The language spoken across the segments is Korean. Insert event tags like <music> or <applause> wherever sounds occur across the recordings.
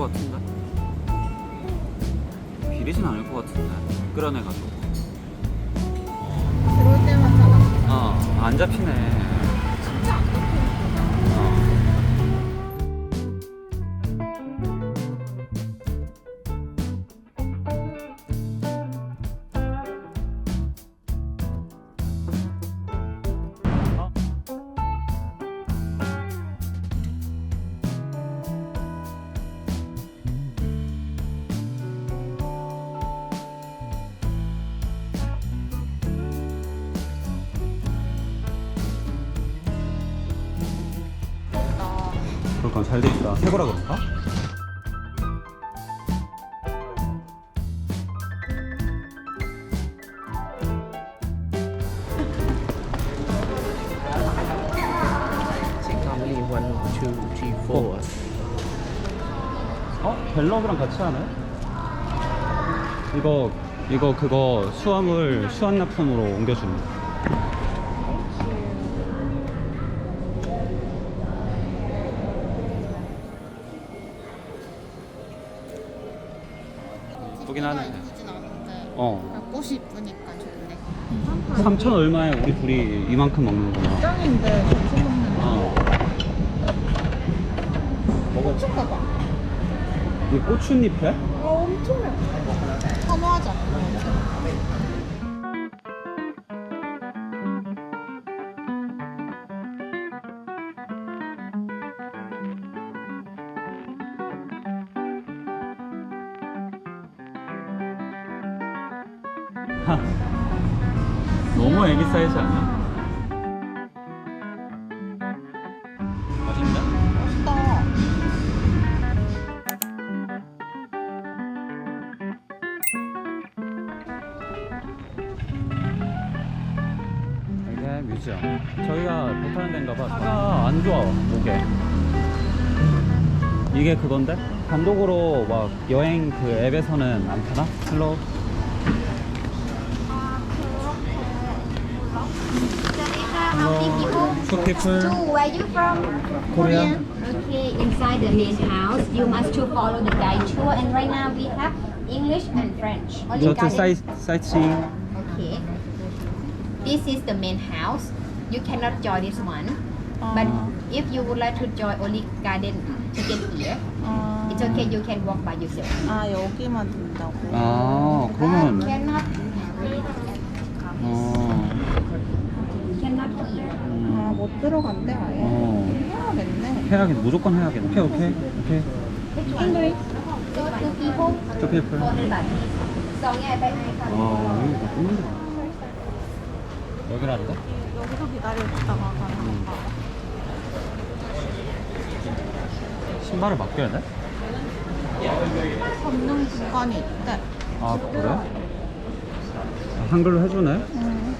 것 같은데? 비리진 않을 것 같은데 끌어내가지고 들어올 때만 잡아. 어안 잡히네 진짜 잘 돼 있다 새 거라 그런가? Four. 어? 벨럭이랑 같이 하네? 이거 이거 그거 수화물 수완납품으로 옮겨주는 예 3천 얼마에 우리 둘이 이만큼 먹는구나 짱인데 점심 먹는 어. 고추 봐봐. 이 고추잎에? 어, 엄청 맵다. 선호하지 않나? 너무 애기 사이즈 아니야? 맛있는데? 맛있다. 이게 뮤지엄. 저희가 배 타는 데인가 봐. 차가 안 좋아, 목에. 이게 그건데? 단독으로 막 여행 그 앱에서는 안 타나? 슬로우? How many people? Two people. Two. Where you from? Korea. Okay, inside the main house, you must to follow the guide tour. And right now we have English and French. Only Go to garden- sight, sightseeing. Okay. This is the main house. You cannot join this one. But Ah. if you would like to join only garden ticket here, 아, it's okay. You can walk by yourself. 아 여기만 된다고. 아, 그러면, Cannot. 어, Cannot here. 아, 못 들어간대 아예. 어. 해야겠네. 해야겠네. 무조건 해야겠네. 오케이, 오케이. 오케이. Này còn 와, 여기가 뚫린다. 여기라는데? 여기서 기다렸다가 가는 건가? 신발을 맡겨야 돼? 걷는 공간이 있대. 아, 그래? 아, 한글로 해주네? 응.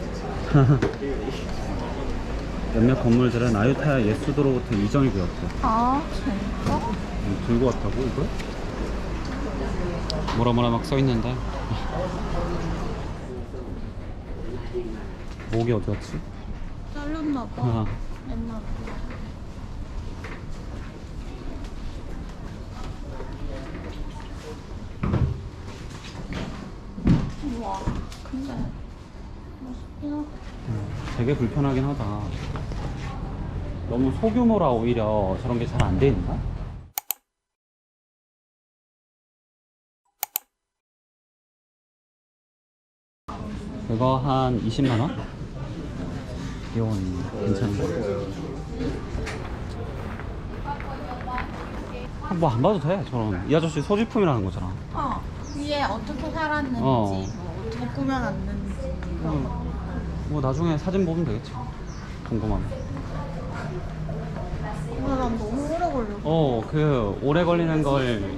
<laughs> 몇몇 건물들은 아유타야 옛 수도로부터 이전이 되었대. 아, 진짜? 음, 들고 왔다고, 이걸? 뭐라 뭐라 막 써있는데. 목이 어디 갔지? 잘렸나 봐. 아, 옛날. 우와, 근데 하다. 되게 불편하긴 하다. 너무 소규모라 오히려 저런 게 잘안돼 있나? 그거 한 20만 원? 이건 괜찮은데? 뭐안 봐도 돼 저런 이 아저씨 소지품이라는 거잖아 어, 위에 어떻게 살았는지, 어. 뭐 어떻게 꾸며놨는지. 그런 거. 뭐 나중에 사진 보면 되겠지 궁금하면 근데 난 너무 오래 걸려. 어, 그 오래 걸리는 걸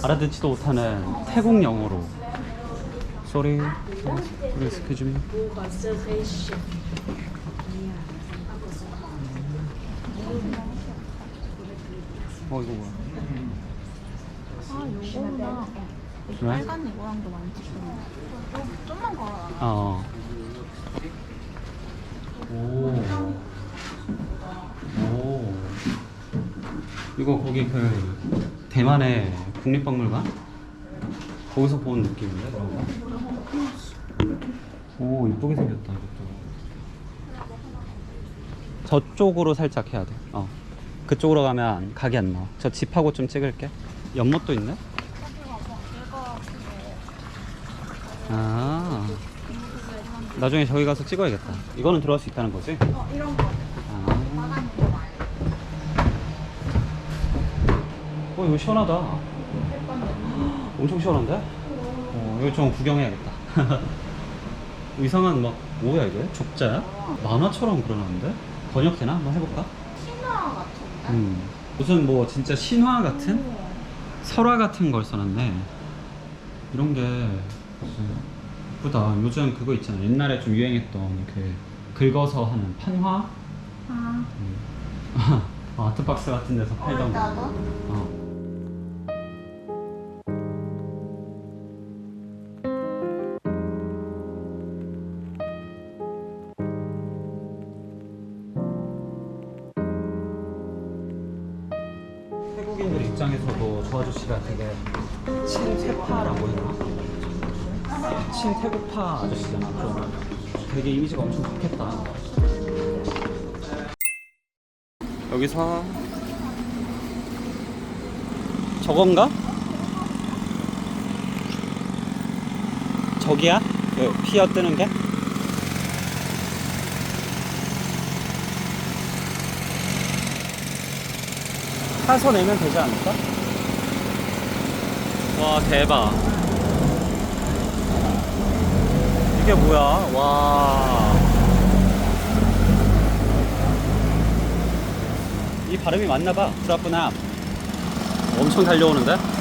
알아듣지도 못하는 태국 영어로. Sorry, excuse me. 어, 이거 뭐야? 아, 요거구나. 빨간 이거랑도 많지. 좀, 좀만 걸어놔. 어. 오. 오. 이거 거기 그 대만의 국립박물관? 거기서 본 느낌인데 그런 거? 오 이쁘게 생겼다 이것도 저쪽으로 살짝 해야 돼 어. 그쪽으로 가면 각이 안 나와 저 집하고 좀 찍을게 연못도 있네 아 나중에 저기 가서 찍어야겠다 이거는 들어갈 수 있다는 거지? 어, 이런 거. 아. 어 이거 시원하다 엄청 시원한데? 어 이거 좀 구경해야겠다 <laughs> 이상한 막 뭐야 이게? 족자야? 만화처럼 그려놨는데? 번역되나? 한번 해볼까? 신화 같은데? 음. 무슨 뭐 진짜 신화 같은? 설화 같은 걸 써놨네 이런 게 예쁘다 요즘 그거 있잖아 옛날에 좀 유행했던 그 긁어서 하는 판화? 아, 음. <laughs> 아트박스 같은 데서 팔던 거 나도? 어. 태국인들 입장에서도 저 아저씨가 되게 친태파라고 해나? 친 태국파 아저씨잖아. 그러면 되게 이미지가 엄청 좋겠다. 여기서 저건가? 저기야? 그 피어 뜨는 게? 타서 내면 되지 않을까? 와 대박 이게 뭐야 와. 이 발음이 맞나봐 프라프나 엄청 달려오는데?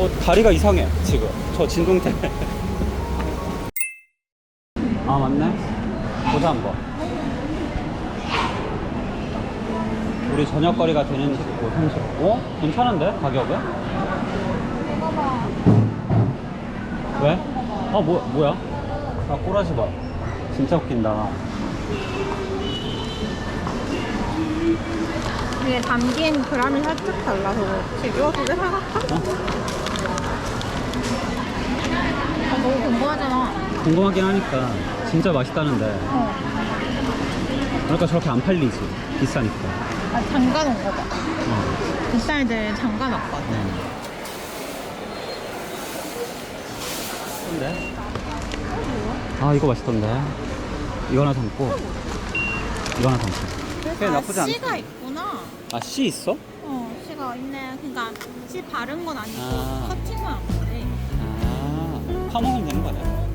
어 다리가 이상해 지금 저 진동 때문에 아 맞네 보자 한번 우리 저녁거리가 되는지 뭐 30. 어? 괜찮은데 가격은? 왜? 아 뭐, 뭐야? 아 꼬라지 봐 진짜 웃긴다 이게 담긴 그람이 살짝 달라서 그렇지. 이거 두개 사갈까? 너무 궁금하잖아. 궁금하긴 하니까 진짜 맛있다는데 어. 그러니까 저렇게 안 팔리지 비싸니까 아, 잠가놓은 거 봐. 어. 비싼 애들 잠가놨거든. 근데? 아 이거 맛있던데 이거 하나 담고 이거 하나 담고 꽤 나쁘지 않다 씨가 있구나. 아 씨 있어? 어, 씨가 있네. 그러니까 씨 바른 건 아니고 아. 아 파먹으면 되는 거 아니야?